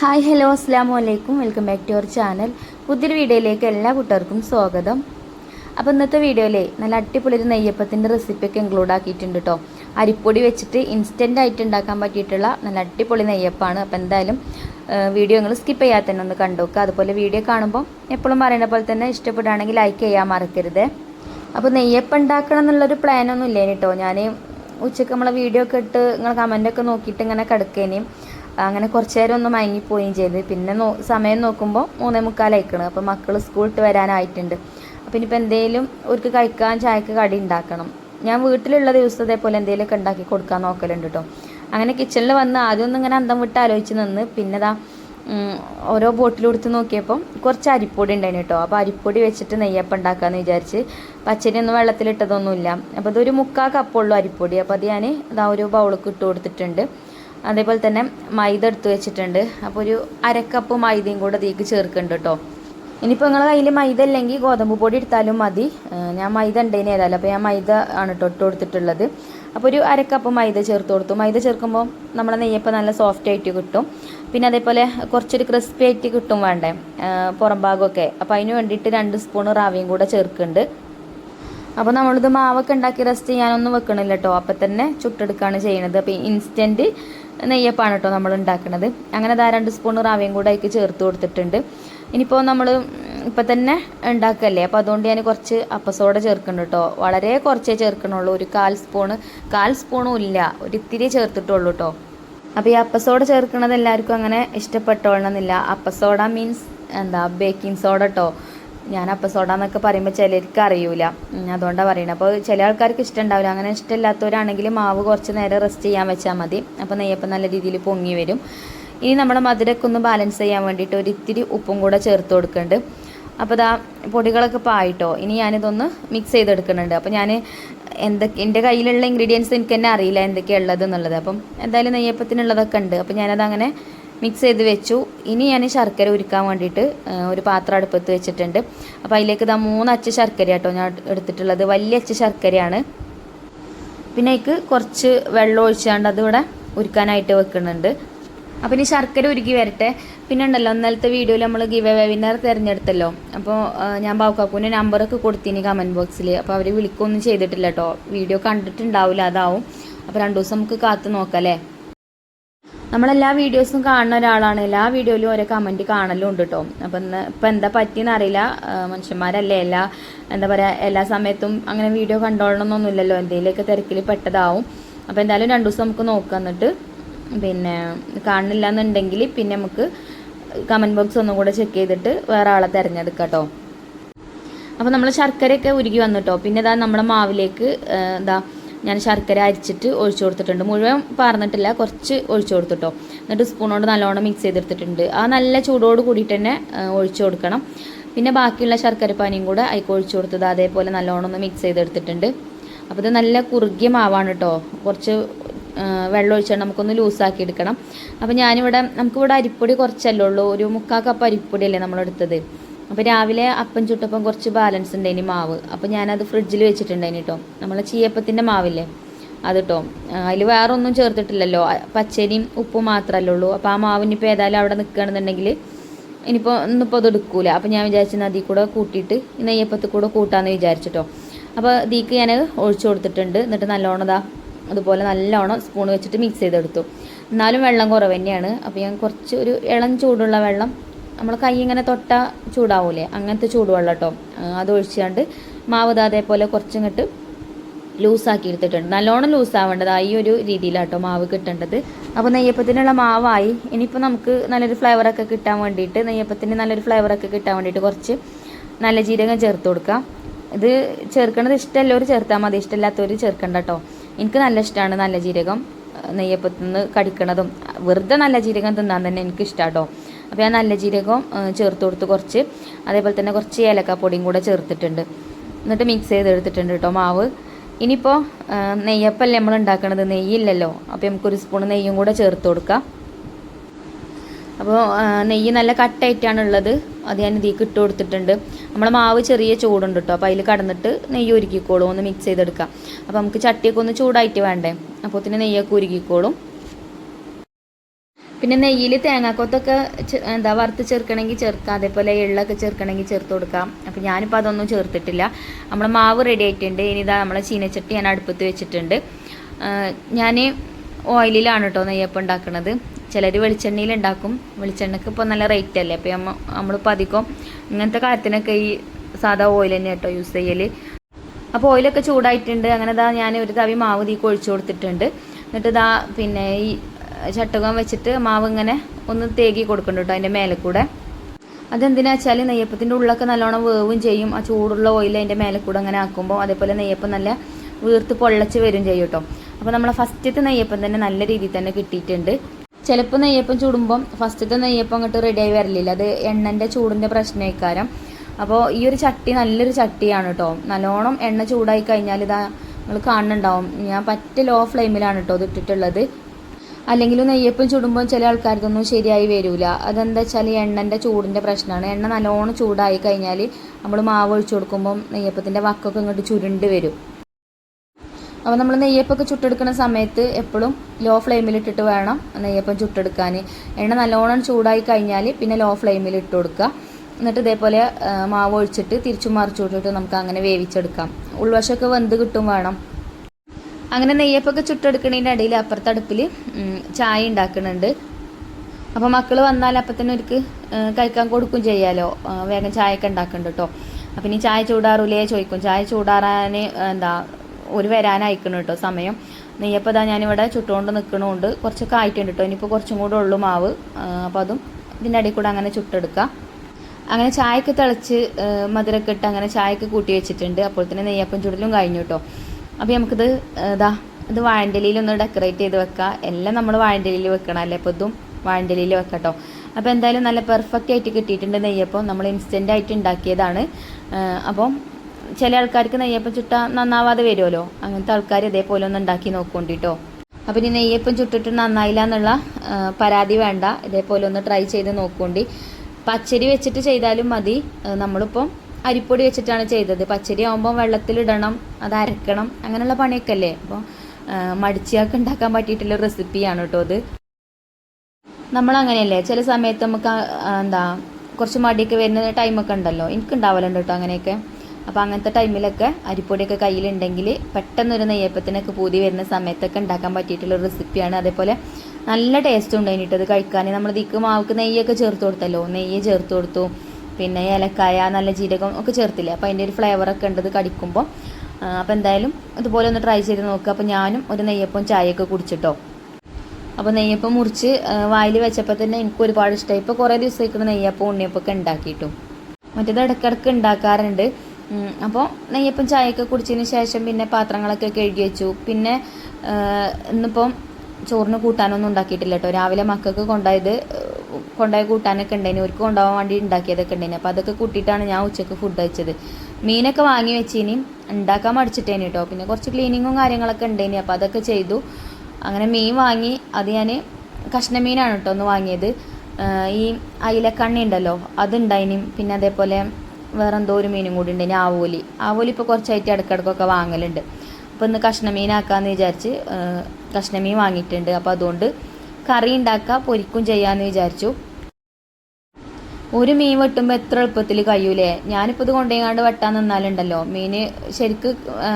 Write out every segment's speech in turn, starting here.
Hi hello അസ്സാം വലൈക്കും welcome back to our channel. പുതിയൊരു വീഡിയോയിലേക്ക് എല്ലാ കൂട്ടർക്കും സ്വാഗതം. അപ്പോൾ ഇന്നത്തെ വീഡിയോയിലെ നല്ല അടിപൊളി ഒരു നെയ്യപ്പത്തിന്റെ റെസിപ്പിയൊക്കെ ഇൻക്ലൂഡ് ആക്കിയിട്ടുണ്ട് കേട്ടോ അരിപ്പൊടി വെച്ചിട്ട് ഇൻസ്റ്റന്റ് ആയിട്ട് ഉണ്ടാക്കാൻ പറ്റിയിട്ടുള്ള നല്ല അടിപൊളി നെയ്യപ്പാണ്. അപ്പോൾ എന്തായാലും വീഡിയോ നിങ്ങൾ സ്കിപ്പ് ചെയ്യാതെ തന്നെ ഒന്ന് കണ്ടുവെക്കുക അതുപോലെ വീഡിയോ കാണുമ്പോൾ എപ്പോഴും പറയുന്ന പോലെ തന്നെ ഇഷ്ടപ്പെടുകയാണെങ്കിൽ ലൈക്ക് ചെയ്യാൻ മറക്കരുത്. അപ്പോൾ നെയ്യപ്പം ഉണ്ടാക്കണം എന്നുള്ളൊരു പ്ലാനൊന്നും ഇല്ലേനെ കേട്ടോ ഞാൻ ഉച്ചയ്ക്ക് നമ്മളെ വീഡിയോ ഒക്കെ ഇട്ട് നിങ്ങൾ കമന്റൊക്കെ നോക്കിയിട്ട് ഇങ്ങനെ കിടക്കേനേയും അങ്ങനെ കുറച്ച് നേരം ഒന്ന് മയങ്ങിപ്പോവുകയും ചെയ്ത്. പിന്നെ നോ സമയം നോക്കുമ്പോൾ മൂന്നേ മുക്കാലായിക്കണം. അപ്പോൾ മക്കൾ സ്കൂളിട്ട് വരാനായിട്ടുണ്ട്. അപ്പോൾ ഇനിയിപ്പോൾ എന്തെങ്കിലും അവർക്ക് കഴിക്കാൻ ചായക്ക് കടി ഉണ്ടാക്കണം ഞാൻ വീട്ടിലുള്ള ദിവസം ഇതേപോലെ എന്തെങ്കിലുമൊക്കെ ഉണ്ടാക്കി കൊടുക്കാൻ നോക്കലുണ്ട് കേട്ടോ അങ്ങനെ കിച്ചണിൽ വന്ന് ആദ്യം ഒന്ന് ഇങ്ങനെ അന്തം വിട്ട് ആലോചിച്ച് നിന്ന്. പിന്നെ ദാ ബോട്ടിൽ ബോട്ടിലെടുത്ത് നോക്കിയപ്പം കുറച്ച് അരിപ്പൊടി ഉണ്ടായിരുന്നു കേട്ടോ അപ്പോൾ അരിപ്പൊടി വെച്ചിട്ട് നെയ്യപ്പം ഉണ്ടാക്കാമെന്ന് വിചാരിച്ച് പച്ചരി ഒന്നും വെള്ളത്തിലിട്ടതൊന്നുമില്ല അപ്പോൾ ഇതൊരു മുക്കാൽ കപ്പുള്ളൂ അരിപ്പൊടി. അപ്പോൾ അത് ഞാൻ ഇതാ ഒരു ബൗൾക്ക് ഇട്ട് കൊടുത്തിട്ടുണ്ട്. അതേപോലെ തന്നെ മൈദ എടുത്ത് വെച്ചിട്ടുണ്ട്. അപ്പോൾ ഒരു അരക്കപ്പ് മൈദയും കൂടെ ഇതിലേക്ക് ചേർക്കുന്നുണ്ട് കേട്ടോ. ഇനിയിപ്പോൾ നിങ്ങളുടെ കയ്യിൽ മൈദ ഇല്ലെങ്കിൽ ഗോതമ്പ് പൊടി എടുത്താലും മതി. ഞാൻ മൈദ ഉണ്ടേനെ ഏതായാലും. അപ്പോൾ ഞാൻ മൈദ ആണ് കേട്ടോ ഇട്ട് കൊടുത്തിട്ടുള്ളത്. അപ്പോൾ ഒരു അരക്കപ്പ് മൈദ ചേർത്ത് കൊടുത്തു. മൈദ ചേർക്കുമ്പോൾ നമ്മുടെ നെയ്യപ്പം നല്ല സോഫ്റ്റ് ആയിട്ട് കിട്ടും. പിന്നെ അതേപോലെ കുറച്ചൊരു ക്രിസ്പി ആയിട്ട് കിട്ടും വേണ്ടേ? പുറം ഭാഗമൊക്കെ. അപ്പോൾ അതിന് വേണ്ടിയിട്ട് രണ്ട് സ്പൂൺ റാവിയും കൂടെ ചേർക്കുന്നുണ്ട്. അപ്പോൾ നമ്മളിത് മാവൊക്കെ ഉണ്ടാക്കി റെസ്റ്റ് ചെയ്യാനൊന്നും വെക്കണില്ല കേട്ടോ. അപ്പം തന്നെ ചുട്ടെടുക്കുകയാണ് ചെയ്യണത് അപ്പോൾ ഇൻസ്റ്റന്റ് നെയ്യപ്പാണ് കേട്ടോ നമ്മൾ ഉണ്ടാക്കുന്നത് അങ്ങനെ ദാ രണ്ട് സ്പൂൺ റവയും കൂടെ അതിലേക്ക് ചേർത്ത് കൊടുത്തിട്ടുണ്ട്. ഇനിയിപ്പോൾ നമ്മൾ ഇപ്പം തന്നെ ഉണ്ടാക്കല്ലേ? അപ്പോൾ അതുകൊണ്ട് ഞാൻ കുറച്ച് അപ്പസോഡ ചേർക്കുന്നുണ്ട് കേട്ടോ. വളരെ കുറച്ചേ ചേർക്കണുള്ളൂ. ഒരു കാൽ സ്പൂണ് കാൽ സ്പൂണും ഇല്ല. ഒരു ഇത്തിരി ചേർത്തിട്ടുള്ളൂ കേട്ടോ. അപ്പോൾ ഈ അപ്പസോഡ ചേർക്കുന്നത് എല്ലാവർക്കും അങ്ങനെ ഇഷ്ടപ്പെട്ടോളണമെന്നില്ല അപ്പസോഡ മീൻസ് എന്താ ബേക്കിംഗ് സോഡ കേട്ടോ ഞാൻ എപ്പിസോഡാന്നൊക്കെ പറയുമ്പോൾ ചിലർക്ക് അറിയൂല. അതുകൊണ്ടാണ് പറയുന്നത് അപ്പോൾ ചില ആൾക്കാർക്ക് ഇഷ്ടമുണ്ടാവില്ല അങ്ങനെ ഇഷ്ടമില്ലാത്തവരാണെങ്കിൽ മാവ് കുറച്ച് നേരം റെസ്റ്റ് ചെയ്യാൻ വെച്ചാൽ മതി. അപ്പോൾ നെയ്യപ്പം നല്ല രീതിയിൽ പൊങ്ങി വരും. ഇനി നമ്മുടെ മധുരമൊക്കെ ഒന്ന് ബാലൻസ് ചെയ്യാൻ വേണ്ടിയിട്ട് ഒരു ഇത്തിരി ഉപ്പും കൂടെ ചേർത്ത് കൊടുക്കുന്നുണ്ട് അപ്പോൾ ഇതാ പൊടികളൊക്കെ പായിട്ടോ ഇനി ഞാനിതൊന്ന് മിക്സ് ചെയ്തെടുക്കുന്നുണ്ട് അപ്പോൾ ഞാൻ എന്തൊക്കെ എന്റെ കയ്യിലുള്ള ഇൻഗ്രീഡിയൻസ് എനിക്ക് തന്നെ അറിയില്ല എന്തൊക്കെയാണ് ഉള്ളത് എന്നുള്ളത്. അപ്പം എന്തായാലും നെയ്യപ്പത്തിനുള്ളതൊക്കെ ഉണ്ട്. അപ്പോൾ ഞാനത് അങ്ങനെ മിക്സ് ചെയ്ത് വെച്ചു. ഇനി ഞാൻ ശർക്കര ഉരുക്കാൻ വേണ്ടിയിട്ട് ഒരു പാത്രം അടുപ്പത്ത് വെച്ചിട്ടുണ്ട്. അപ്പോൾ അതിലേക്ക് ഇതാ മൂന്ന് അച്ച് ശർക്കര കേട്ടോ ഞാൻ എടുത്തിട്ടുള്ളത്. വലിയ അച്ച് ശർക്കരയാണ്. പിന്നെ അതിക്ക് കുറച്ച് വെള്ളം ഒഴിച്ചാണ്ട് അതിവിടെ ഉരുക്കാനായിട്ട് വെക്കുന്നുണ്ട്. അപ്പം ഇനി ശർക്കര ഉരുക്കി വരട്ടെ. പിന്നെ ഉണ്ടല്ലോ ഇന്നലത്തെ വീഡിയോയിൽ നമ്മൾ ഗിവ് വിന്നർ തിരഞ്ഞെടുത്തല്ലോ. അപ്പോൾ ഞാൻ ബാബുക്കാക്കൂന്റെ നമ്പറൊക്കെ കൊടുത്തിനി കമന്റ് ബോക്സിൽ അപ്പോൾ അവർ വിളിക്കൊന്നും ചെയ്തിട്ടില്ല കേട്ടോ വീഡിയോ കണ്ടിട്ടുണ്ടാവില്ല അതാവും. അപ്പോൾ രണ്ട് ദിവസം നമുക്ക് കാത്തു നോക്കാം അല്ലേ? നമ്മളെല്ലാ വീഡിയോസും കാണുന്ന ഒരാളാണ്. എല്ലാ വീഡിയോയിലും ഓരോ കമന്റ് കാണലും ഉണ്ട് കേട്ടോ അപ്പം ഇന്ന് ഇപ്പം എന്താ പറ്റിയെന്ന് അറിയില്ല. മനുഷ്യന്മാരല്ലേ എല്ലാ എന്താ പറയുക എല്ലാ സമയത്തും അങ്ങനെ വീഡിയോ കണ്ടോളണമെന്നൊന്നുമില്ലല്ലോ എന്തെങ്കിലുമൊക്കെ തിരക്കിൽ പെട്ടതാവും. അപ്പോൾ എന്തായാലും രണ്ട് ദിവസം നമുക്ക് നോക്കാം എന്നിട്ട്. പിന്നെ കാണുന്നില്ല എന്നുണ്ടെങ്കിൽ പിന്നെ നമുക്ക് കമന്റ് ബോക്സ് ഒന്നും കൂടെ ചെക്ക് ചെയ്തിട്ട് വേറെ ആളെ തിരഞ്ഞെടുക്കാം കേട്ടോ അപ്പോൾ നമ്മൾ ശർക്കരയൊക്കെ ഉരുകി വന്നിട്ടോ പിന്നെ ഇതാ നമ്മുടെ മാവിലേക്ക് എന്താ ഞാൻ ശർക്കര അരിച്ചിട്ട് ഒഴിച്ചു കൊടുത്തിട്ടുണ്ട്. മുഴുവൻ പാർന്നിട്ടില്ല കുറച്ച് ഒഴിച്ചു കൊടുത്തിട്ടോ. എന്നിട്ട് സ്പൂൺ കൊണ്ട് നല്ലോണം മിക്സ് ചെയ്തെടുത്തിട്ടുണ്ട്. ആ നല്ല ചൂടോട് കൂടിയിട്ട് തന്നെ ഒഴിച്ചു കൊടുക്കണം. പിന്നെ ബാക്കിയുള്ള ശർക്കര പാനിയും കൂടെ അതിക്ക് ഒഴിച്ചു കൊടുത്തത് അതേപോലെ നല്ലോണം ഒന്ന് മിക്സ് ചെയ്തെടുത്തിട്ടുണ്ട്. അപ്പോൾ ഇത് നല്ല കുറുകിയ മാവാണ് കേട്ടോ കുറച്ച് വെള്ളം ഒഴിച്ചാൽ നമുക്കൊന്ന് ലൂസാക്കി എടുക്കണം. അപ്പോൾ ഞാനിവിടെ നമുക്കിവിടെ അരിപ്പൊടി കുറച്ചല്ലേ ഉള്ളൂ. ഒരു മുക്കാൽ കപ്പ് അരിപ്പൊടിയല്ലേ നമ്മളെടുത്തത്. അപ്പോൾ രാവിലെ അപ്പം ചുട്ടപ്പം കുറച്ച് ബാലൻസ് ഉണ്ടായിനി മാവ്. അപ്പോൾ ഞാനത് ഫ്രിഡ്ജിൽ വെച്ചിട്ടുണ്ടായിനി കേട്ടോ നമ്മളെ ചീയപ്പത്തിന്റെ മാവില്ലേ? അത് കേട്ടോ അതിൽ വേറെ ഒന്നും ചേർത്തിട്ടില്ലല്ലോ പച്ചരിയും ഉപ്പും മാത്രമല്ലേ ഉള്ളൂ. അപ്പോൾ ആ മാവിനിപ്പോൾ ഏതായാലും അവിടെ നിൽക്കുകയാണെന്നുണ്ടെങ്കിൽ ഇനിയിപ്പോൾ ഇന്നിപ്പോൾ അത് എടുക്കൂല. അപ്പോൾ ഞാൻ വിചാരിച്ചു നദി കൂടെ കൂട്ടിയിട്ട് നെയ്യപ്പത്തിൽ കൂടെ കൂട്ടാമെന്ന് വിചാരിച്ചിട്ടോ അപ്പോൾ ദീക്ക് ഞാൻ ഒഴിച്ചു കൊടുത്തിട്ടുണ്ട്. എന്നിട്ട് നല്ലോണം അതുപോലെ നല്ലോണം സ്പൂൺ വെച്ചിട്ട് മിക്സ് ചെയ്തെടുത്തു. എന്നാലും വെള്ളം കുറവ് തന്നെയാണ് അപ്പോൾ ഞാൻ കുറച്ച് ഒരു ഇളം ചൂടുള്ള വെള്ളം നമ്മൾ കൈ ഇങ്ങനെ തൊട്ട ചൂടാവൂലേ? അങ്ങനത്തെ ചൂടുവെള്ളം കേട്ടോ അത് ഒഴിച്ചാണ്ട് മാവ് അതേപോലെ കുറച്ചിങ്ങോട്ട് ലൂസാക്കി എടുത്തിട്ടുണ്ട്. നല്ലോണം ലൂസാവേണ്ടത് ഈ ഒരു രീതിയിലാട്ടോ മാവ് കിട്ടേണ്ടത്. അപ്പോൾ നെയ്യപ്പത്തിനുള്ള മാവായി. ഇനിയിപ്പോൾ നമുക്ക് നല്ലൊരു ഫ്ലേവറൊക്കെ കിട്ടാൻ വേണ്ടിയിട്ട് നെയ്യപ്പത്തിന് നല്ലൊരു ഫ്ലേവറൊക്കെ കിട്ടാൻ വേണ്ടിയിട്ട് കുറച്ച് നല്ല ജീരകം ചേർത്ത് കൊടുക്കാം. ഇത് ചേർക്കണത് ഇഷ്ടമുള്ളവർ ചേർത്താൽ മതി. ഇഷ്ടമില്ലാത്തവർ ചേർക്കണ്ട കേട്ടോ എനിക്ക് നല്ല ഇഷ്ടമാണ് നല്ല ജീരകം നെയ്യപ്പത്തിന്ന് കടിക്കണതും. വെറുതെ നല്ല ജീരകം തിന്നാൻ തന്നെ എനിക്ക് ഇഷ്ടമാട്ടോ അപ്പോൾ ഞാൻ നല്ല ജീരകം ചേർത്ത് കൊടുത്ത് കുറച്ച്. അതേപോലെ തന്നെ കുറച്ച് ഏലക്കാപ്പൊടിയും കൂടെ ചേർത്തിട്ടുണ്ട്. എന്നിട്ട് മിക്സ് ചെയ്തെടുത്തിട്ടുണ്ട് കേട്ടോ മാവ്. ഇനിയിപ്പോൾ നെയ്യപ്പല്ലേ നമ്മൾ ഉണ്ടാക്കണത്? നെയ്യില്ലല്ലോ. അപ്പോൾ നമുക്കൊരു സ്പൂൺ നെയ്യും കൂടെ ചേർത്ത് കൊടുക്കാം. അപ്പോൾ നെയ്യ് നല്ല കട്ടായിട്ടാണ് ഉള്ളത്. അത് ഞാൻ ഇതിലേക്ക് ഇട്ട് കൊടുത്തിട്ടുണ്ട്. നമ്മളെ മാവ് ചെറിയ ചൂടുണ്ട് കേട്ടോ അപ്പോൾ അതിൽ കടന്നിട്ട് നെയ്യ് ഉരുക്കിക്കോളും. ഒന്ന് മിക്സ് ചെയ്തെടുക്കാം. അപ്പോൾ നമുക്ക് ചട്ടിയൊക്കെ ഒന്ന് ചൂടായിട്ട് വേണ്ടേ? അപ്പോൾ പിന്നെ നെയ്യൊക്കെ ഉരുക്കിക്കോളും. പിന്നെ നെയ്യിൽ തേങ്ങാക്കൊത്തൊക്കെ എന്താ വറുത്ത് ചേർക്കണമെങ്കിൽ ചേർക്കാം. അതേപോലെ എള്ളൊക്കെ ചേർക്കണമെങ്കിൽ ചേർത്ത് കൊടുക്കാം. അപ്പം ഞാനിപ്പോൾ അതൊന്നും ചേർത്തിട്ടില്ല. നമ്മൾ മാവ് റെഡി ആയിട്ടുണ്ട്. ഇനി ഇതാ നമ്മളെ ചീനച്ചട്ടി ഞാൻ അടുപ്പത്ത് വെച്ചിട്ടുണ്ട്. ഞാൻ ഓയിലിലാണ് കേട്ടോ നെയ്യപ്പം ഉണ്ടാക്കുന്നത് ചിലർ വെളിച്ചെണ്ണയിൽ ഉണ്ടാക്കും. വെളിച്ചെണ്ണക്ക് ഇപ്പോൾ നല്ല റേറ്റ് അല്ലേ? അപ്പോൾ നമ്മൾ നമ്മളിപ്പോൾ അധികം ഇങ്ങനത്തെ കാര്യത്തിനൊക്കെ ഈ സാധാ ഓയിൽ തന്നെ കേട്ടോ യൂസ് ചെയ്യൽ അപ്പോൾ ഓയിലൊക്കെ ചൂടായിട്ടുണ്ട്. അങ്ങനെ ഇതാ ഞാൻ ഒരു തവി മാവ് തീ കൊഴിച്ചു കൊടുത്തിട്ടുണ്ട്. എന്നിട്ട് ഇതാ പിന്നെ ഈ ചട്ടുകം വെച്ചിട്ട് മാവ് ഇങ്ങനെ ഒന്ന് തേകി കൊടുക്കുന്നുണ്ട് കേട്ടോ അതിന്റെ മേലെ കൂടെ അതെന്തിനാ വെച്ചാൽ നെയ്യപ്പത്തിന്റെ ഉള്ളൊക്കെ നല്ലോണം വേവും ചെയ്യും. ആ ചൂടുള്ള ഓയിൽ അതിന്റെ മേലെ കൂടെ അങ്ങനെ ആക്കുമ്പോൾ അതേപോലെ നെയ്യപ്പം നല്ല വീർത്ത് പൊള്ളച്ച് വരും ചെയ്യും കേട്ടോ അപ്പോൾ നമ്മളെ ഫസ്റ്റത്തെ നെയ്യപ്പം തന്നെ നല്ല രീതിയിൽ തന്നെ കിട്ടിയിട്ടുണ്ട്. ചിലപ്പോൾ നെയ്യപ്പം ചൂടുമ്പം ഫസ്റ്റത്തെ നെയ്യപ്പം അങ്ങോട്ട് റെഡിയായി വരലില്ല. അത് എണ്ണന്റെ ചൂടിന്റെ പ്രശ്നമായിക്കാരം. അപ്പോൾ ഈ ഒരു ചട്ടി നല്ലൊരു ചട്ടിയാണ് കേട്ടോ നല്ലോണം എണ്ണ ചൂടായി കഴിഞ്ഞാൽ ഇതാ നിങ്ങൾ കാണുന്നുണ്ടാവും. ഞാൻ പറ്റ ലോ ഫ്ലെയിമിലാണ് കേട്ടോ ഇത് ഇട്ടിട്ടുള്ളത്. അല്ലെങ്കിലും നെയ്യപ്പം ചുടുമ്പോൾ ചില ആൾക്കാർക്കൊന്നും ശരിയായി വരില്ല അതെന്താ വെച്ചാൽ എണ്ണന്റെ ചൂടിന്റെ പ്രശ്നമാണ്. എണ്ണ നല്ലോണം ചൂടായി കഴിഞ്ഞാൽ നമ്മൾ മാവ് ഒഴിച്ചു കൊടുക്കുമ്പം നെയ്യപ്പത്തിന്റെ വക്കൊക്കെ ഇങ്ങോട്ട് ചുരുണ്ട് വരും. അപ്പോൾ നമ്മൾ നെയ്യപ്പൊക്കെ ചുട്ടെടുക്കുന്ന സമയത്ത് എപ്പോഴും ലോ ഫ്ലെയിമിലിട്ടിട്ട് വേണം നെയ്യപ്പം ചുട്ടെടുക്കാൻ. എണ്ണ നല്ലോണം ചൂടായി കഴിഞ്ഞാൽ പിന്നെ ലോ ഫ്ലെയിമിൽ ഇട്ട് കൊടുക്കുക. എന്നിട്ട് ഇതേപോലെ മാവ് ഒഴിച്ചിട്ട് തിരിച്ചും മറിച്ചു വിട്ടിട്ട് നമുക്ക് അങ്ങനെ വേവിച്ചെടുക്കാം. ഉൾവശമൊക്കെ വെന്ത് കിട്ടും വേണം. അങ്ങനെ നെയ്യപ്പൊക്കെ ചുട്ടെടുക്കണതിന്റെ ഇടയിൽ അപ്പുറത്തെ അടുപ്പിൽ ചായ ഉണ്ടാക്കുന്നുണ്ട് അപ്പോൾ മക്കൾ വന്നാൽ അപ്പം തന്നെ അവർക്ക് കഴിക്കാൻ കൊടുക്കും ചെയ്യാലോ. വേഗം ചായയൊക്കെ ഉണ്ടാക്കുന്നുണ്ട് കേട്ടോ അപ്പം ഇനി ചായ ചൂടാറൂലേ ചോദിക്കും ചായ ചൂടാറാൻ എന്താ ഒരു വരാനായിക്കണം കേട്ടോ സമയം. നെയ്യപ്പം ഇതാ ഞാനിവിടെ ചുട്ടുകൊണ്ട് നിൽക്കണമുണ്ട് കുറച്ചൊക്കെ ആയിട്ടുണ്ട് കേട്ടോ ഇനിയിപ്പോൾ കുറച്ചും കൂടെ ഉള്ളു മാവ്. അപ്പോൾ അതും ഇതിന്റെ ഇടയിൽ കൂടെ അങ്ങനെ ചുട്ടെടുക്കാം. അങ്ങനെ ചായക്ക് തിളച്ച് മധുരക്കിട്ട് അങ്ങനെ ചായക്ക് കൂട്ടി വെച്ചിട്ടുണ്ട്. അപ്പോൾ തന്നെ നെയ്യപ്പം ചുടലും കഴിഞ്ഞു കേട്ടോ അപ്പോൾ നമുക്കിത് ഇതാ ഇത് വാഴന്റെലിയിൽ ഒന്ന് ഡെക്കറേറ്റ് ചെയ്ത് വെക്കാം. എല്ലാം നമ്മൾ വാഴന്റെലിയിൽ വെക്കണം അല്ലേ? അപ്പോൾ ഇതും വാഴന്റെലിയിൽ വെക്കട്ടോ. അപ്പോൾ എന്തായാലും നല്ല പെർഫെക്റ്റ് ആയിട്ട് കിട്ടിയിട്ടുണ്ട് നെയ്യപ്പം. നമ്മൾ ഇൻസ്റ്റന്റ് ആയിട്ട് ഉണ്ടാക്കിയതാണ്. അപ്പോൾ അപ്പം ചില ആൾക്കാർക്ക് നെയ്യപ്പം ചുട്ട നന്നാവാതെ വരുമല്ലോ. അങ്ങനത്തെ ആൾക്കാർ ഇതേപോലെ ഒന്ന് ഉണ്ടാക്കി നോക്കൊണ്ടിട്ടോ. അപ്പം ഇനി നെയ്യപ്പം ചുട്ടിട്ട് നന്നായില്ല എന്നുള്ള പരാതി വേണ്ട. ഇതേപോലെ ഒന്ന് ട്രൈ ചെയ്ത് നോക്കൂണ്ടി. പച്ചരി വെച്ചിട്ട് ചെയ്താലും മതി. നമ്മളിപ്പം അരിപ്പൊടി വെച്ചിട്ടാണ് ചെയ്തത്. പച്ചരി ആകുമ്പോൾ വെള്ളത്തിലിടണം അത് അരക്കണം അങ്ങനെയുള്ള പണിയൊക്കെ അല്ലേ അപ്പോൾ മടിച്ചിയാൾക്ക് ഉണ്ടാക്കാൻ പറ്റിയിട്ടുള്ള റെസിപ്പിയാണ് കേട്ടോ അത്. നമ്മൾ അങ്ങനെയല്ലേ ചില സമയത്ത് നമുക്ക് എന്താ കുറച്ച് മടിയൊക്കെ വരുന്ന ടൈമൊക്കെ ഉണ്ടല്ലോ? എനിക്ക് ഉണ്ടാവലുണ്ട് കേട്ടോ അങ്ങനെയൊക്കെ. അപ്പോൾ അങ്ങനത്തെ ടൈമിലൊക്കെ അരിപ്പൊടിയൊക്കെ കയ്യിലുണ്ടെങ്കിൽ പെട്ടെന്നൊരു നെയ്യപ്പത്തിനൊക്കെ പൂതി വരുന്ന സമയത്തൊക്കെ ഉണ്ടാക്കാൻ പറ്റിയിട്ടുള്ള റെസിപ്പിയാണ്. അതേപോലെ നല്ല ടേസ്റ്റ് ഉണ്ട് അതിനിട്ടത് അത് കഴിക്കാൻ നമ്മൾ മാവുക്ക് നെയ്യൊക്കെ ചേർത്ത് കൊടുത്തല്ലോ? നെയ്യ് ചേർത്ത് കൊടുത്തു. പിന്നെ ഏലക്കായ നല്ല ജീരകം ഒക്കെ ചേർത്തില്ലേ? അപ്പോൾ അതിന്റെ ഒരു ഫ്ലേവറൊക്കെ ഉണ്ട് ഇത് കടിക്കുമ്പോൾ അപ്പോൾ എന്തായാലും ഇതുപോലെ ഒന്ന് ട്രൈ ചെയ്ത് നോക്കുക അപ്പോൾ ഞാനും ഒരു നെയ്യപ്പം ചായയൊക്കെ കുടിച്ചിട്ടോ. അപ്പോൾ നെയ്യപ്പം മുറിച്ച് വായിൽ വെച്ചപ്പോൾ തന്നെ എനിക്ക് ഒരുപാട് ഇഷ്ടമായി ഇപ്പോൾ കുറേ ദിവസത്തേക്ക് നെയ്യപ്പം ഉണ്ണിയപ്പം ഒക്കെ ഉണ്ടാക്കിയിട്ടു. മറ്റേത് ഇടയ്ക്കിടയ്ക്ക് ഉണ്ടാക്കാറുണ്ട്. അപ്പോൾ നെയ്യപ്പം ചായയൊക്കെ കുടിച്ചതിന് ശേഷം പിന്നെ പാത്രങ്ങളൊക്കെ കഴുകി വെച്ചു. പിന്നെ ഇന്നിപ്പം ചോറിന് കൂട്ടാനൊന്നും ഉണ്ടാക്കിയിട്ടില്ല കേട്ടോ. രാവിലെ മക്കൾക്ക് കൊണ്ടുപോയത് കൊണ്ടുപോയ കൂട്ടാനൊക്കെ ഉണ്ടായിന്. അവർക്ക് കൊണ്ടുപോകാൻ വേണ്ടി ഉണ്ടാക്കിയതൊക്കെ ഉണ്ടായിന്. അപ്പോൾ അതൊക്കെ കൂട്ടിയിട്ടാണ് ഞാൻ ഉച്ചയ്ക്ക് ഫുഡ് കഴിച്ചത്. മീനൊക്കെ വാങ്ങി വെച്ചിനി. ഉണ്ടാക്കാൻ മടിച്ചിട്ടേനി കേട്ടോ പിന്നെ കുറച്ച് ക്ലീനിങ്ങും കാര്യങ്ങളൊക്കെ ഉണ്ടായിനി. അപ്പോൾ അതൊക്കെ ചെയ്തു. അങ്ങനെ മീൻ വാങ്ങി. അത് ഞാൻ കഷ്ണമീനാണ് കേട്ടോ ഒന്ന് വാങ്ങിയത്. ഈ അയിലക്കണ്ണി ഉണ്ടല്ലോ അതുണ്ടായിനി പിന്നെ അതേപോലെ വേറെ എന്തോ ഒരു മീനും കൂടി ഉണ്ടായിനി. ആവോലി. ആവോലി ഇപ്പോൾ കുറച്ചായിട്ട് ഇടയ്ക്കിടയ്ക്കൊക്കെ വാങ്ങലുണ്ട്. അപ്പോൾ ഇന്ന് കഷ്ണമീനാക്കാമെന്ന് വിചാരിച്ച് കഷ്ണമീൻ വാങ്ങിയിട്ടുണ്ട്. അപ്പോൾ അതുകൊണ്ട് കറി ഉണ്ടാക്കുക പൊരിക്കും ചെയ്യാമെന്ന് വിചാരിച്ചു. ഒരു മീൻ വെട്ടുമ്പോൾ എത്ര എളുപ്പത്തിൽ കഴിയൂലേ? ഞാനിപ്പോൾ ഇത് കൊണ്ടുപോയാണ്ട് വെട്ടാൻ നിന്നാലുണ്ടല്ലോ. മീൻ ശരിക്ക്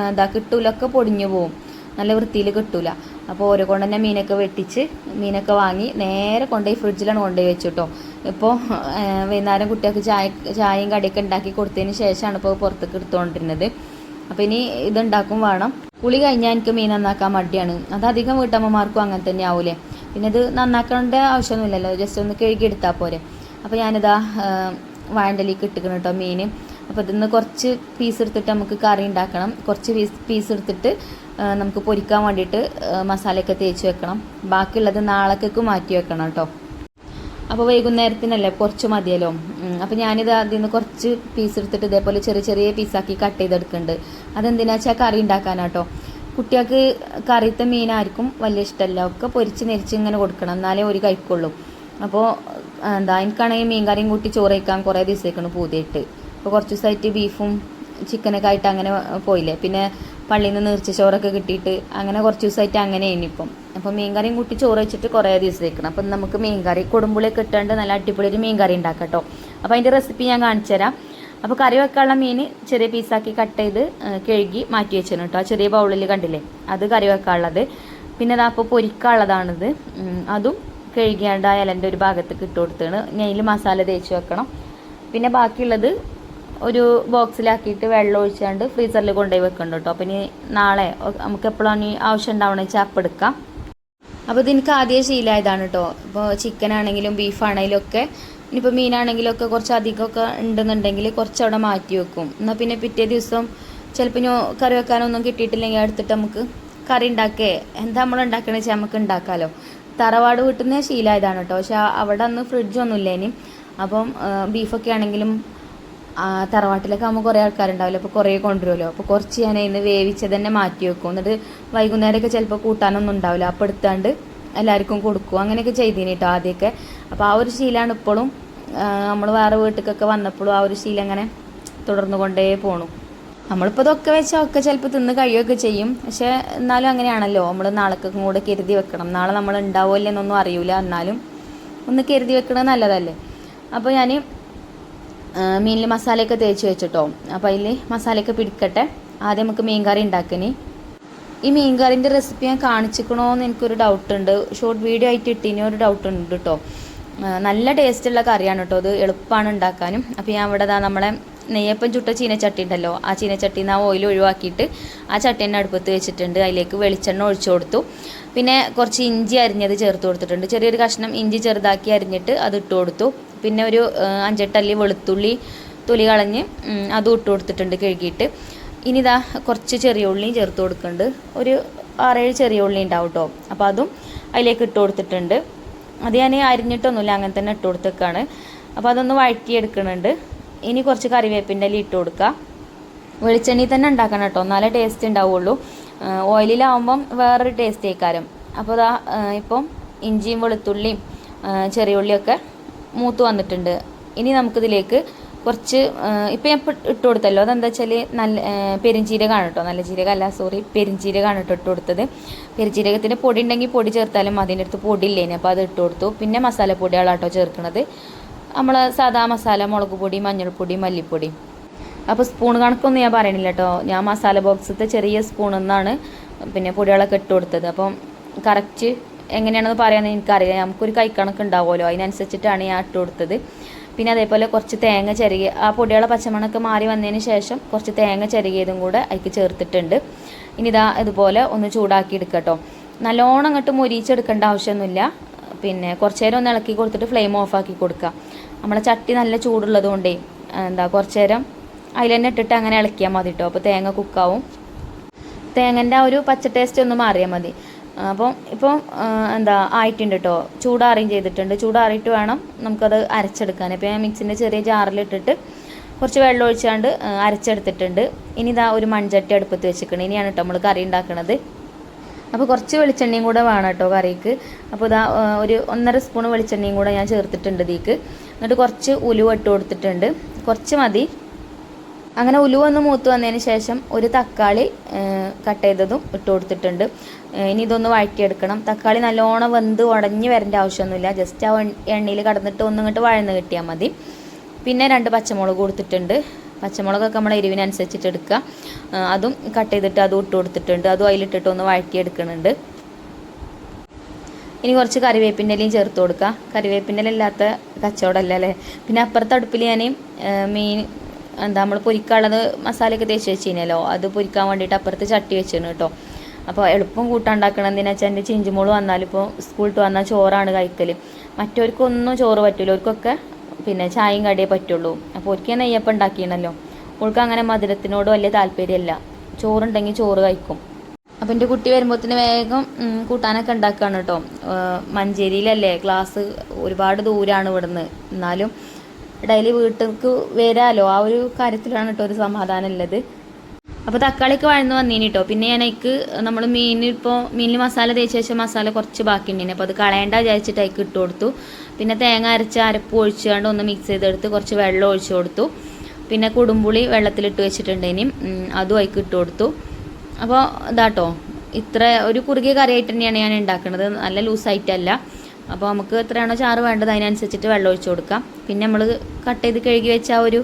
എന്താ കിട്ടൂലൊക്കെ പൊടിഞ്ഞു പോവും. നല്ല വൃത്തിയിൽ കിട്ടൂല. അപ്പോൾ ഓരോ കൊണ്ട് തന്നെ മീനൊക്കെ വെട്ടിച്ച് മീനൊക്കെ വാങ്ങി നേരെ കൊണ്ടുപോയി ഫ്രിഡ്ജിലാണ് കൊണ്ടുപോയി വെച്ചു കേട്ടോ ഇപ്പോൾ വൈകുന്നേരം കുട്ടികൾക്ക് ചായ ചായയും കടിയൊക്കെ ഉണ്ടാക്കി കൊടുത്തതിന് ശേഷമാണ് ഇപ്പോൾ പുറത്തേക്ക് എടുത്തുകൊണ്ടിരുന്നത് അപ്പോൾ ഇനി ഇതുണ്ടാക്കും വേണം. കുളി കഴിഞ്ഞാൽ എനിക്ക് മീൻ നന്നാക്കാൻ മടിയാണ്. അത് അധികം വീട്ടമ്മമാർക്കും അങ്ങനെ തന്നെ ആവൂലേ? പിന്നെ ഇത് നന്നാക്കേണ്ട ആവശ്യമൊന്നുമില്ലല്ലോ. ജസ്റ്റ് ഒന്ന് കഴുകി എടുത്താൽ പോരെ. അപ്പോൾ ഞാനിതാ വാഴണ്ടലേക്ക് ഇട്ടിക്കണം കേട്ടോ മീൻ അപ്പോൾ ഇതിന്ന് കുറച്ച് പീസ് എടുത്തിട്ട് നമുക്ക് കറി ഉണ്ടാക്കണം. കുറച്ച് പീസ് പീസ് എടുത്തിട്ട് നമുക്ക് പൊരിക്കാൻ വേണ്ടിയിട്ട് മസാലയൊക്കെ തേച്ച് വെക്കണം. ബാക്കിയുള്ളത് നാളേക്കൊക്കെ മാറ്റി വെക്കണം കേട്ടോ അപ്പോൾ വൈകുന്നേരത്തിനല്ലേ കുറച്ച് മതിയല്ലോ. അപ്പോൾ ഞാനിത് അതിൽ നിന്ന് കുറച്ച് പീസ് എടുത്തിട്ട് ഇതേപോലെ ചെറിയ ചെറിയ പീസാക്കി കട്ട് ചെയ്തെടുക്കുന്നുണ്ട്. അതെന്തിനാ വെച്ചാൽ കറി ഉണ്ടാക്കാനാട്ടോ കുട്ടികൾക്ക് കറിയത്ത മീനായിരിക്കും വലിയ ഇഷ്ടമല്ല. ഒക്കെ പൊരിച്ച് നെരിച്ച് ഇങ്ങനെ കൊടുക്കണം. എന്നാലേ ഒരു കഴിക്കുള്ളൂ. അപ്പോൾ എന്താ എനിക്കാണെങ്കിൽ മീൻ കറിയും കൂട്ടി ചോറ് കഴിക്കാൻ കുറേ ദിവസത്തേക്കാണ് പൂതിയിട്ട് അപ്പോൾ കുറച്ച് ദിവസമായിട്ട് ബീഫും ചിക്കനൊക്കെ ആയിട്ട് അങ്ങനെ പോയില്ലേ. പിന്നെ പള്ളിയിൽ നിന്ന് നീർച്ച ചോറൊക്കെ കിട്ടിയിട്ട് അങ്ങനെ കുറച്ച് ദിവസമായിട്ട് അങ്ങനെ ഇനിയിപ്പം അപ്പോൾ മീൻ കറിയും കൂട്ടി ചോറ് വെച്ചിട്ട് കുറേ ദിവസത്തേക്കണം അപ്പം നമുക്ക് മീൻ കറി കൊടുമ്പുളിയൊക്കെ ഇട്ടുകൊണ്ട് നല്ല അടിപൊളി ഒരു മീൻ കറി ഉണ്ടാക്കാം കേട്ടോ. അപ്പോൾ അതിന്റെ റെസിപ്പി ഞാൻ കാണിച്ചു തരാം അപ്പോൾ കറി വെക്കാനുള്ള മീൻ ചെറിയ പീസാക്കി കട്ട് ചെയ്ത് കഴുകി മാറ്റി വെച്ചിരുന്നു കേട്ടോ ചെറിയ ബൗളിൽ കണ്ടില്ലേ? അത് കറി വെക്കാനുള്ളത്. പിന്നെ അതാ അപ്പോൾ പൊരിക്കാനുള്ളതാണിത്. അതും കഴുകിയാണ്ട് ആ ഇലന്റെ ഒരു ഭാഗത്തേക്ക് ഇട്ട് കൊടുത്താണ്. നെയ്യിൽ മസാല തേച്ച് വെക്കണം. പിന്നെ ബാക്കിയുള്ളത് ഒരു ബോക്സിലാക്കിയിട്ട് വെള്ളം ഒഴിച്ചാണ്ട് ഫ്രീസറിൽ കൊണ്ടുപോയി വെക്കണം കേട്ടോ അപ്പം ഇനി നാളെ നമുക്ക് എപ്പോഴാണ് ആവശ്യം ഉണ്ടാവണമെന്ന് വെച്ചാൽ അപ്പം എടുക്കാം. അപ്പോൾ ഇത് എനിക്ക് ആദ്യം ശീലമായതാണ് കേട്ടോ ഇപ്പോൾ ചിക്കൻ ആണെങ്കിലും ബീഫ് ആണെങ്കിലും ഒക്കെ ഇനിയിപ്പോൾ മീനാണെങ്കിലൊക്കെ കുറച്ച് അധികമൊക്കെ ഉണ്ടെന്നുണ്ടെങ്കിൽ കുറച്ച് അവിടെ മാറ്റി വെക്കും. എന്നാൽ പിന്നെ പിറ്റേ ദിവസം ചിലപ്പോൾ ഇനി കറി വെക്കാനൊന്നും കിട്ടിയിട്ടില്ലെങ്കിൽ എടുത്തിട്ട് നമുക്ക് കറി ഉണ്ടാക്കേ. എന്താ നമ്മൾ ഉണ്ടാക്കണമെന്ന് വെച്ചാൽ നമുക്ക് ഉണ്ടാക്കാമല്ലോ തറവാട് വീട്ടിൽ നിന്ന് ശീലമായതാണ് കേട്ടോ. പക്ഷെ അവിടെ അന്ന് ഫ്രിഡ്ജൊന്നും ഇല്ല ഇനി അപ്പം ബീഫൊക്കെ ആണെങ്കിലും തറവാട്ടിലൊക്കെ ആകുമ്പോൾ കുറേ ആൾക്കാരുണ്ടാവില്ല? അപ്പോൾ കുറേ കൊണ്ടുവരുമല്ലോ. അപ്പോൾ കുറച്ച് ഞാൻ ഇന്ന് വേവിച്ച് തന്നെ മാറ്റി വെക്കും. എന്നിട്ട് വൈകുന്നേരമൊക്കെ ചിലപ്പോൾ കൂട്ടാനൊന്നും ഉണ്ടാവില്ല. അപ്പോൾ എടുത്താണ്ട് എല്ലാവർക്കും കൊടുക്കും. അങ്ങനെയൊക്കെ ചെയ്തിന് കേട്ടോ ആദ്യമൊക്കെ. അപ്പോൾ ആ ഒരു ശീലമാണ് ഇപ്പോഴും നമ്മൾ വേറെ വീട്ടിലേക്കൊക്കെ വന്നപ്പോഴും ആ ഒരു ശീലം അങ്ങനെ തുടർന്നു കൊണ്ടേ പോണു. നമ്മളിപ്പോൾ ഇതൊക്കെ വെച്ചാൽ ഒക്കെ ചിലപ്പോൾ തിന്ന് കഴിയുകയൊക്കെ ചെയ്യും. പക്ഷേ എന്നാലും അങ്ങനെയാണല്ലോ. നമ്മൾ നാളേക്കും കൂടെ കരുതി വെക്കണം. നാളെ നമ്മൾ ഉണ്ടാവുമല്ലേ എന്നൊന്നും അറിയില്ല എന്നാലും ഒന്ന് കരുതി വെക്കണത് നല്ലതല്ലേ. അപ്പോൾ ഞാൻ മീനിൽ മസാലയൊക്കെ തേച്ച് വെച്ചിട്ടോ. അപ്പോൾ അതിൽ മസാലയൊക്കെ പിടിക്കട്ടെ. ആദ്യം നമുക്ക് മീൻ കറി ഉണ്ടാക്കണേ ഈ മീൻ കറിന്റെ റെസിപ്പി ഞാൻ കാണിച്ചിക്കണോ എന്ന് എനിക്കൊരു ഡൗട്ടുണ്ട് ഷോർട്ട് വീഡിയോ ആയിട്ട് ഇട്ടിനി ഒരു ഡൗട്ട് ഉണ്ട് കേട്ടോ നല്ല ടേസ്റ്റുള്ള കറിയാണ് കേട്ടോ അത് എളുപ്പമാണ് ഉണ്ടാക്കാനും. അപ്പോൾ ഞാൻ ഇവിടെ ദാ നമ്മളെ നെയ്യപ്പം ചുട്ട ചീനച്ചട്ടി ഉണ്ടല്ലോ ആ ചീനച്ചട്ടിയിൽ നിന്ന് ആ ഓയിൽ ഒഴിവാക്കിയിട്ട് ആ ചട്ടി തന്നെ അടുപ്പത്ത് വെച്ചിട്ടുണ്ട്. അതിലേക്ക് വെളിച്ചെണ്ണ ഒഴിച്ചു കൊടുത്തു. പിന്നെ കുറച്ച് ഇഞ്ചി അരിഞ്ഞത് ചേർത്ത് കൊടുത്തിട്ടുണ്ട്. ചെറിയൊരു കഷ്ണം ഇഞ്ചി ചെറുതാക്കി അരിഞ്ഞിട്ട് അത് ഇട്ട് കൊടുത്തു. പിന്നെ ഒരു അഞ്ചെട്ടല്ലി വെളുത്തുള്ളി തൊലി കളഞ്ഞ് അതും ഇട്ട് കൊടുത്തിട്ടുണ്ട് കഴുകിയിട്ട്. ഇനി ഇതാ കുറച്ച് ചെറിയ ഉള്ളിയും ചേർത്ത് കൊടുക്കുന്നുണ്ട്. ഒരു ആറേഴ് ചെറിയ ഉള്ളി ഉണ്ടാവും കേട്ടോ. അപ്പോൾ അതും അതിലേക്ക് ഇട്ട് കൊടുത്തിട്ടുണ്ട്. അത് ഞാൻ അരിഞ്ഞിട്ടൊന്നുമില്ല അങ്ങനെ തന്നെ ഇട്ട് കൊടുത്തേക്കാണ്. അപ്പോൾ അതൊന്ന് വഴറ്റിയെടുക്കുന്നുണ്ട് ഇനി കുറച്ച് കറിവേപ്പിന്റെ ഇല ഇട്ട് കൊടുക്കുക വെളിച്ചെണ്ണയിൽ തന്നെ ഉണ്ടാക്കണം കേട്ടോ എന്നാലേ ടേസ്റ്റ് ഉണ്ടാവുള്ളൂ. ഓയിലിലാവുമ്പം വേറൊരു ടേസ്റ്റ് ആയിക്കാരം. അപ്പോൾ അതാ ഇപ്പം ഇഞ്ചിയും വെളുത്തുള്ളിയും ചെറിയുള്ളിയൊക്കെ മൂത്ത് വന്നിട്ടുണ്ട്. ഇനി നമുക്കിതിലേക്ക് കുറച്ച് ഇപ്പം ഞാൻ ഇട്ട് കൊടുത്തല്ലോ. അതെന്താ വെച്ചാൽ നല്ല പെരുംജീരകമാണ് കേട്ടോ. നല്ല ജീരകമല്ല സോറി പെരുംജീരകമാണ് കേട്ടോ ഇട്ട് കൊടുത്തത്. പെരുംജീരകത്തിന്റെ പൊടി ഉണ്ടെങ്കിൽ പൊടി ചേർത്താലും അതിന്റെ അടുത്ത് പൊടി ഇല്ലേനെ അപ്പോൾ അത് ഇട്ട് കൊടുത്തു. പിന്നെ മസാലപ്പൊടികളാണ് കേട്ടോ ചേർക്കുന്നത് നമ്മൾ സാധാ മസാല മുളക് പൊടി മഞ്ഞൾപ്പൊടി മല്ലിപ്പൊടി. അപ്പോൾ സ്പൂൺ കണക്കൊന്നും ഞാൻ പറയണില്ല കേട്ടോ. ഞാൻ മസാല ബോക്സത്തെ ചെറിയ സ്പൂണിൽ പിന്നെ പൊടികളൊക്കെ ഇട്ട് കൊടുത്തത്. അപ്പം കറക്റ്റ് എങ്ങനെയാണെന്ന് പറയാമെന്ന് എനിക്കറിയാം നമുക്കൊരു കൈക്കണക്ക് ഉണ്ടാവുമല്ലോ. അതിനനുസരിച്ചിട്ടാണ് ഞാൻ ഇട്ട് കൊടുത്തത്. പിന്നെ അതേപോലെ കുറച്ച് തേങ്ങ ചിരകി ആ പൊടിയുള്ള പച്ചമണൊക്കെ മാറി വന്നതിന് ശേഷം കുറച്ച് തേങ്ങ ചിരകിയതും കൂടെ അതിക്ക് ചേർത്തിട്ടുണ്ട്. ഇനി ഇതാ ഇതുപോലെ ഒന്ന് ചൂടാക്കി എടുക്കട്ടോ നല്ലോണം അങ്ങോട്ട് മൊരിച്ചെടുക്കേണ്ട ആവശ്യമൊന്നുമില്ല. പിന്നെ കുറച്ച് നേരം ഒന്ന് ഇളക്കി കൊടുത്തിട്ട് ഫ്ലെയിം ഓഫ് ആക്കി കൊടുക്കുക നമ്മളെ ചട്ടി നല്ല ചൂടുള്ളത് കൊണ്ടേ എന്താ കുറച്ച് നേരം അതിൽ തന്നെ ഇട്ടിട്ട് അങ്ങനെ ഇളക്കിയാൽ മതി കേട്ടോ അപ്പോൾ തേങ്ങ കുക്കാവും തേങ്ങന്റെ ആ ഒരു പച്ച ടേസ്റ്റ് ഒന്ന് മാറിയാൽ മതി. അപ്പം ഇപ്പം എന്താ ആയിട്ടുണ്ട് കേട്ടോ ചൂടാറിയും ചെയ്തിട്ടുണ്ട്. ചൂടാറിയിട്ട് വേണം നമുക്കത് അരച്ചെടുക്കാൻ. ഇപ്പം ഞാൻ മിക്സിന്റെ ചെറിയ ജാറിലിട്ടിട്ട് കുറച്ച് വെള്ളം ഒഴിച്ചാണ്ട് അരച്ചെടുത്തിട്ടുണ്ട്. ഇനി ഇതാ ഒരു മൺചട്ടി അടുപ്പത്ത് വെച്ചിരിക്കണം. ഇനിയാണ് കേട്ടോ നമ്മൾ കറി ഉണ്ടാക്കുന്നത് അപ്പോൾ കുറച്ച് വെളിച്ചെണ്ണയും കൂടെ വേണം കേട്ടോ കറിക്ക്. അപ്പോൾ ഇതാ ഒരു ഒന്നര സ്പൂൺ വെളിച്ചെണ്ണയും കൂടെ ഞാൻ ചേർത്തിട്ടുണ്ട് ഇതിക്ക്. എന്നിട്ട് കുറച്ച് ഉലുവ ഇട്ട് കൊടുത്തിട്ടുണ്ട്. കുറച്ച് മതി. അങ്ങനെ ഉലുവ ഒന്ന് മൂത്ത് വന്നതിന് ശേഷം ഒരു തക്കാളി കട്ട് ചെയ്തതും ഇട്ട് കൊടുത്തിട്ടുണ്ട്. ഇനി ഇതൊന്ന് വഴറ്റിയെടുക്കണം. തക്കാളി നല്ലോണം വെന്ത് ഉടഞ്ഞ് വരേണ്ട ആവശ്യമൊന്നുമില്ല. ജസ്റ്റ് ആ എണ്ണയിൽ കടന്നിട്ട് ഒന്നും ഇങ്ങോട്ട് വഴന്ന് കിട്ടിയാൽ മതി. പിന്നെ രണ്ട് പച്ചമുളക് കൊടുത്തിട്ടുണ്ട്. പച്ചമുളകൊക്കെ നമ്മൾ എരിവിനനുസരിച്ചിട്ട് എടുക്കുക. അതും കട്ട് ചെയ്തിട്ട് അതും ഇട്ട് കൊടുത്തിട്ടുണ്ട്. അതും അതിലിട്ടിട്ട് ഒന്ന് വഴറ്റിയെടുക്കുന്നുണ്ട്. ഇനി കുറച്ച് കറിവേപ്പിന്റെ ഇലയും ചേർത്ത് കൊടുക്കുക. കറിവേപ്പിന്റെ ഇല ഇല്ലാത്ത കച്ചവടമല്ല അല്ലേ? പിന്നെ അപ്പുറത്തെ അടുപ്പിൽ ഞാൻ മീൻ എന്താ നമ്മൾ പൊരിക്കാനുള്ളത് മസാലയൊക്കെ തേച്ച് വെച്ച് കഴിഞ്ഞാലോ? അത് പൊരിക്കാൻ വേണ്ടിയിട്ട് അപ്പുറത്ത് ചട്ടി വെച്ചിരുന്നു കേട്ടോ. അപ്പോൾ എളുപ്പം കൂട്ടാണ്ടാക്കണം എന്തിനാ വെച്ചാൽ എന്റെ ചിഞ്ചുമോൾ വന്നാലിപ്പോൾ സ്കൂളിൽ വന്നാൽ ചോറാണ് കഴിക്കൽ മറ്റവർക്കൊന്നും ചോറ് പറ്റില്ല അവർക്കൊക്കെ പിന്നെ ചായയും കടിയേ പറ്റുള്ളൂ. അപ്പോൾ ഒരിക്കൽ നെയ്യപ്പം ഉണ്ടാക്കിയണല്ലോ. അവൾക്ക് അങ്ങനെ മധുരത്തിനോട് വലിയ താല്പര്യമല്ല. ചോറുണ്ടെങ്കിൽ ചോറ് കഴിക്കും. അപ്പോൾ എന്റെ കുട്ടി വരുമ്പോഴത്തേന് വേഗം കൂട്ടാനൊക്കെ ഉണ്ടാക്കുകയാണ് കേട്ടോ. മഞ്ചേരിയിലല്ലേ ക്ലാസ് ഒരുപാട് ദൂരമാണ് ഇവിടുന്ന്. എന്നാലും ഡെയിലി വീട്ടിലേക്ക് വരാമല്ലോ ആ ഒരു കാര്യത്തിലാണ് കേട്ടോ ഒരു സമാധാനം ഉള്ളത്. അപ്പോൾ തക്കാളിക്ക് വഴന്ന് വന്നീനി കേട്ടോ പിന്നെ ഞാൻ അതിക്ക് നമ്മൾ മീൻ ഇപ്പോൾ മീനിൽ മസാല തേച്ച ശേഷം മസാല കുറച്ച് ബാക്കി ഉണ്ടായിരുന്നു അപ്പോൾ അത് കളയേണ്ട വിചാരിച്ചിട്ട് അതിക്ക് ഇട്ട് കൊടുത്തു. പിന്നെ തേങ്ങ അരച്ച് അരപ്പ് ഒഴിച്ചുകൊണ്ട് ഒന്ന് മിക്സ് ചെയ്തെടുത്ത് കുറച്ച് വെള്ളം ഒഴിച്ചു കൊടുത്തു. പിന്നെ കുടുംബുളി വെള്ളത്തിലിട്ട് വെച്ചിട്ടുണ്ട് ഇനി അതും അതിക്ക് ഇട്ട് കൊടുത്തു. അപ്പോൾ ഇതാട്ടോ. ഇത്ര ഒരു കുറുകിയ കറിയായിട്ട് തന്നെയാണ് ഞാൻ ഉണ്ടാക്കുന്നത് നല്ല ലൂസായിട്ടല്ല. അപ്പോൾ നമുക്ക് എത്രയാണോ ചാറ് വേണ്ടത് അതിനനുസരിച്ചിട്ട് വെള്ളം ഒഴിച്ചു കൊടുക്കാം. പിന്നെ നമ്മൾ കട്ട് ചെയ്ത് കഴുകി വെച്ച ഒരു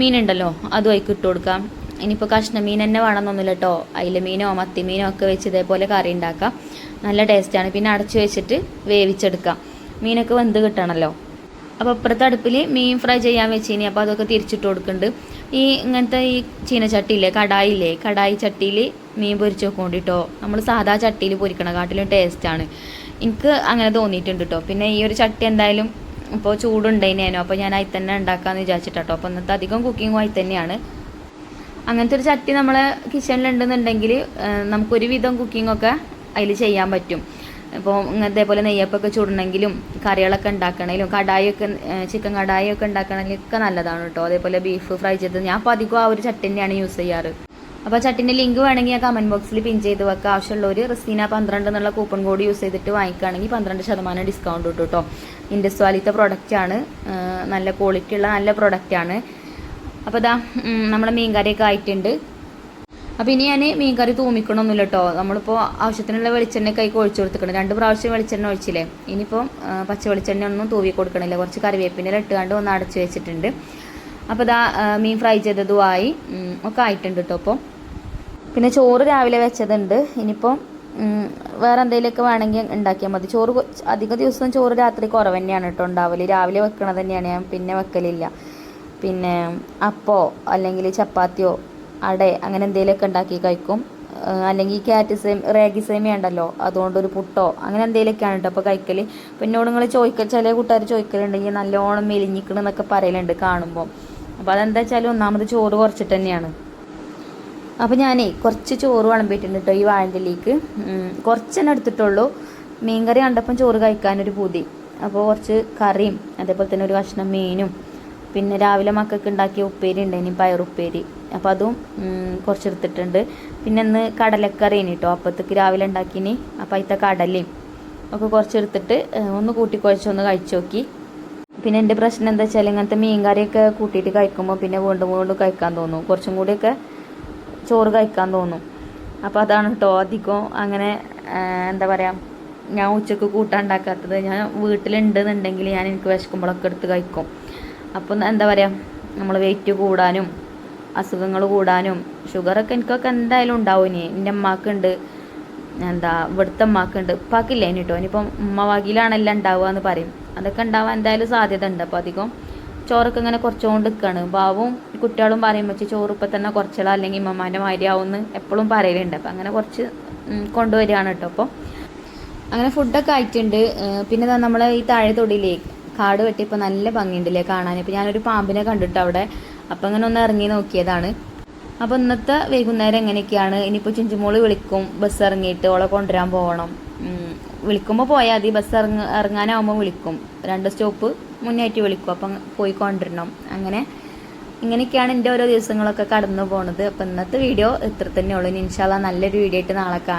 മീനുണ്ടല്ലോ അതും അതിക്ക് ഇട്ട് കൊടുക്കാം. ഇനിയിപ്പോൾ കഷ്ണ മീൻ തന്നെ വേണമെന്നൊന്നുമില്ല കേട്ടോ അയില മീനോ മത്തി മീനോ ഒക്കെ വെച്ച് ഇതേപോലെ കറി ഉണ്ടാക്കാം നല്ല ടേസ്റ്റാണ് പിന്നെ അടച്ചു വെച്ചിട്ട് വേവിച്ചെടുക്കാം. മീനൊക്കെ വെന്ത് കിട്ടണമല്ലോ അപ്പോൾ ഇപ്പുറത്തെ അടുപ്പിൽ മീൻ ഫ്രൈ ചെയ്യാൻ വെച്ചിനി. അപ്പോൾ അതൊക്കെ തിരിച്ചിട്ട് കൊടുക്കുന്നുണ്ട് ഈ ഇങ്ങനത്തെ ഈ ചീനച്ചട്ടിയില്ലേ കടായില്ലേ കടായി ചട്ടിയിൽ മീൻ പൊരിച്ച് വെക്കൊണ്ടിട്ടോ നമ്മൾ സാധാ ചട്ടിയിൽ പൊരിക്കണ കാട്ടിലും ടേസ്റ്റാണ് എനിക്ക് അങ്ങനെ തോന്നിയിട്ടുണ്ട് കേട്ടോ പിന്നെ ഈ ഒരു ചട്ടി എന്തായാലും ഇപ്പോൾ ചൂടുണ്ടായിനേനോ അപ്പോൾ ഞാൻ അതിൽ തന്നെ ഉണ്ടാക്കാമെന്ന് വിചാരിച്ചിട്ടോ അപ്പോൾ ഇന്നത്തെ അധികം കുക്കിങ്ങും അതിൽ തന്നെയാണ് അങ്ങനത്തെ ഒരു ചട്ടി നമ്മളെ കിച്ചണിലുണ്ടെന്നുണ്ടെങ്കിൽ നമുക്കൊരു വിധം ഒക്കെ അതിൽ ചെയ്യാൻ പറ്റും. ഇപ്പോൾ ഇതേപോലെ നെയ്യപ്പൊക്കെ ചുടണമെങ്കിലും കറികളൊക്കെ ഉണ്ടാക്കണമെങ്കിലും കടായൊക്കെ ചിക്കൻ കടായൊക്കെ ഉണ്ടാക്കണമെങ്കിലും ഒക്കെ നല്ലതാണ് കേട്ടോ. അതേപോലെ ബീഫ് ഫ്രൈ ചെയ്ത് ഞാൻ അപ്പോൾ അധികം ആ ഒരു ചട്ടി തന്നെയാണ് യൂസ് ചെയ്യാറ്. അപ്പോൾ ചട്ടിന്റെ ലിങ്ക് വേണമെങ്കിൽ ഞാൻ കമന്റ് ബോക്സിൽ പിൻ ചെയ്ത് വെക്കാം. ആവശ്യമുള്ളവർ റസീന പന്ത്രണ്ട് എന്നുള്ള കൂപ്പൺ കോഡ് യൂസ് ചെയ്തിട്ട് വാങ്ങിക്കുകയാണെങ്കിൽ പന്ത്രണ്ട് ശതമാനം ഡിസ്കൗണ്ട് കിട്ടും കേട്ടോ. ഇൻഡസ്വാലിത്തെ പ്രൊഡക്റ്റാണ് നല്ല ക്വാളിറ്റി ഉള്ള നല്ല പ്രൊഡക്റ്റാണ് അപ്പോൾ ഇതാ നമ്മുടെ മീൻ കറിയൊക്കെ ആയിട്ടുണ്ട്. അപ്പോൾ ഇനി ഞാൻ മീൻ കറി തൂമിക്കണമൊന്നുമില്ല കേട്ടോ നമ്മളിപ്പോൾ ആവശ്യത്തിനുള്ള വെളിച്ചെണ്ണ കൈക്ക് ഒഴിച്ചു കൊടുത്തിക്കണം രണ്ട് പ്രാവശ്യം വെളിച്ചെണ്ണ ഒഴിച്ചില്ലേ? ഇനിയിപ്പം പച്ച വെളിച്ചെണ്ണ ഒന്നും തൂവി കൊടുക്കണില്ല. കുറച്ച് കറിവേപ്പിന്റെ ഇട്ടുകൊണ്ട് ഒന്ന് അടച്ചു വെച്ചിട്ടുണ്ട്. അപ്പോൾ ഇതാ മീൻ ഫ്രൈ ചെയ്തതുമായി ആയി. ഒക്കെ ആയിട്ടുണ്ട് കേട്ടോ അപ്പോൾ പിന്നെ ചോറ് രാവിലെ വെച്ചതുണ്ട്. ഇനിയിപ്പം വേറെ എന്തെങ്കിലുമൊക്കെ വേണമെങ്കിൽ ഉണ്ടാക്കിയാൽ മതി. ചോറ് അധിക ദിവസം ചോറ് രാത്രി കുറവ് തന്നെയാണ് കേട്ടോ ഉണ്ടാവൽ. രാവിലെ വെക്കണത് തന്നെയാണ് ഞാൻ പിന്നെ വെക്കലില്ല. പിന്നെ അപ്പോ അല്ലെങ്കിൽ ചപ്പാത്തിയോ അട അങ്ങനെ എന്തെങ്കിലുമൊക്കെ ഉണ്ടാക്കി കഴിക്കും. അല്ലെങ്കിൽ ക്യാറ്റ് സേം റാഗി സേമിയ ഉണ്ടല്ലോ അതുകൊണ്ടൊരു പുട്ടോ അങ്ങനെ എന്തെങ്കിലുമൊക്കെയാണ് കേട്ടോ അപ്പോൾ കഴിക്കൽ പിന്നെ എന്നോട് നിങ്ങൾ ചോദിക്കൽ ചില കൂട്ടുകാർ ചോദിക്കലുണ്ടെങ്കിൽ നല്ലോണം മെലിഞ്ഞിക്കണം എന്നൊക്കെ പറയലുണ്ട് കാണുമ്പോൾ അപ്പോൾ അതെന്താ വെച്ചാൽ ഒന്നാമത് ചോറ് കുറച്ചിട്ട് തന്നെയാണ്. അപ്പോൾ ഞാനേ കുറച്ച് ചോറ് വിളമ്പിയിട്ടുണ്ട് കേട്ടോ ഈ വാഴന്റെലേക്ക്. കുറച്ച് തന്നെ എടുത്തിട്ടുള്ളൂ. മീൻകറി കണ്ടപ്പം ചോറ് കഴിക്കാനൊരു പൂതി. അപ്പോൾ കുറച്ച് കറിയും അതേപോലെ തന്നെ ഒരു കഷ്ണം മീനും പിന്നെ രാവിലെ മക്കൾക്ക് ഉണ്ടാക്കിയ ഉപ്പേരി ഉണ്ടായിനി പയറുപ്പേരി അപ്പോൾ അതും കുറച്ചെടുത്തിട്ടുണ്ട്. പിന്നെ ഇന്ന് കടലക്കറിയാണ് കേട്ടോ അപ്പത്തേക്ക് രാവിലെ ഉണ്ടാക്കിനി അപ്പോൾ അതിത്തെ കടലയും ഒക്കെ കുറച്ച് എടുത്തിട്ട് ഒന്ന് കൂട്ടി കുഴച്ചൊന്ന് കഴിച്ചു നോക്കി. പിന്നെ എന്റെ പ്രശ്നം എന്താ വെച്ചാൽ ഇങ്ങനത്തെ മീൻ കറിയൊക്കെ കൂട്ടിയിട്ട് കഴിക്കുമ്പോൾ പിന്നെ വീണ്ടും വീണ്ടും കഴിക്കാൻ തോന്നും. കുറച്ചും കൂടിയൊക്കെ ചോറ് കഴിക്കാൻ തോന്നും. അപ്പോൾ അതാണ് കേട്ടോ അധികം അങ്ങനെ എന്താ പറയുക ഞാൻ ഉച്ചയ്ക്ക് കൂട്ടാൻ ഉണ്ടാക്കാത്തത്. ഞാൻ വീട്ടിലുണ്ടെന്നുണ്ടെങ്കിൽ ഞാൻ എനിക്ക് വിശക്കുമ്പോഴൊക്കെ എടുത്ത് കഴിക്കും. അപ്പം എന്താ പറയുക നമ്മൾ വെയിറ്റ് കൂടാനും അസുഖങ്ങൾ കൂടാനും ഷുഗറൊക്കെ എനിക്കൊക്കെ എന്തായാലും ഉണ്ടാവും ഇനി. എന്റെ അമ്മക്കുണ്ട് എന്താ ഇവിടുത്തെ അമ്മക്കുണ്ട് ഉപ്പാക്കില്ല ഇനി കേട്ടോ ഇനിയിപ്പം ഉമ്മ ഉണ്ടാവുക എന്ന് പറയും. അതൊക്കെ ഉണ്ടാവാൻ എന്തായാലും സാധ്യത ഉണ്ട്. അപ്പോൾ അധികം ചോറൊക്കെ ഇങ്ങനെ കുറച്ചുകൊണ്ട് നിൽക്കുകയാണ് ബാവും കുട്ടികളും പറയും വെച്ച് ചോറ് ഇപ്പം തന്നെ കുറച്ചിടാം അല്ലെങ്കിൽ ഉമ്മമാന്റെ മാതിരിയാവുമെന്ന് എപ്പോഴും പറയലുണ്ട്. അപ്പം അങ്ങനെ കുറച്ച് കൊണ്ടുവരികയാണ് കേട്ടോ അപ്പോൾ അങ്ങനെ ഫുഡൊക്കെ ആയിട്ടുണ്ട്. പിന്നെ നമ്മളെ ഈ താഴെ തൊടിയിലേ കാട് വെട്ടിയപ്പോൾ നല്ല ഭംഗിയുണ്ടല്ലേ കാണാൻ. ഇപ്പോൾ ഞാനൊരു പാമ്പിനെ കണ്ടിട്ട് അവിടെ അപ്പം അങ്ങനെ ഒന്ന് ഇറങ്ങി നോക്കിയതാണ്. അപ്പോൾ ഇന്നത്തെ വൈകുന്നേരം എങ്ങനെയൊക്കെയാണ്? ഇനിയിപ്പോൾ ചുഞ്ചുമോൾ വിളിക്കും ബസ് ഇറങ്ങിയിട്ട് ഓളെ കൊണ്ടുവരാൻ പോകണം വിളിക്കുമ്പോൾ പോയാൽ മതി. ബസ് ഇറങ്ങ ഇറങ്ങാനാവുമ്പോൾ വിളിക്കും. രണ്ട് സ്റ്റോപ്പ് മുന്നായിട്ട് വിളിക്കും. അപ്പം പോയി കൊണ്ടുവരണം. അങ്ങനെ ഇങ്ങനെയൊക്കെയാണ് എന്റെ ഓരോ ദിവസങ്ങളൊക്കെ കടന്നു പോണത്. അപ്പം ഇന്നത്തെ വീഡിയോ ഇത്ര തന്നെ ഉള്ളൂ ഇനി ഇൻഷാല്ല നല്ലൊരു വീഡിയോ ആയിട്ട് നാളെ കാണാം.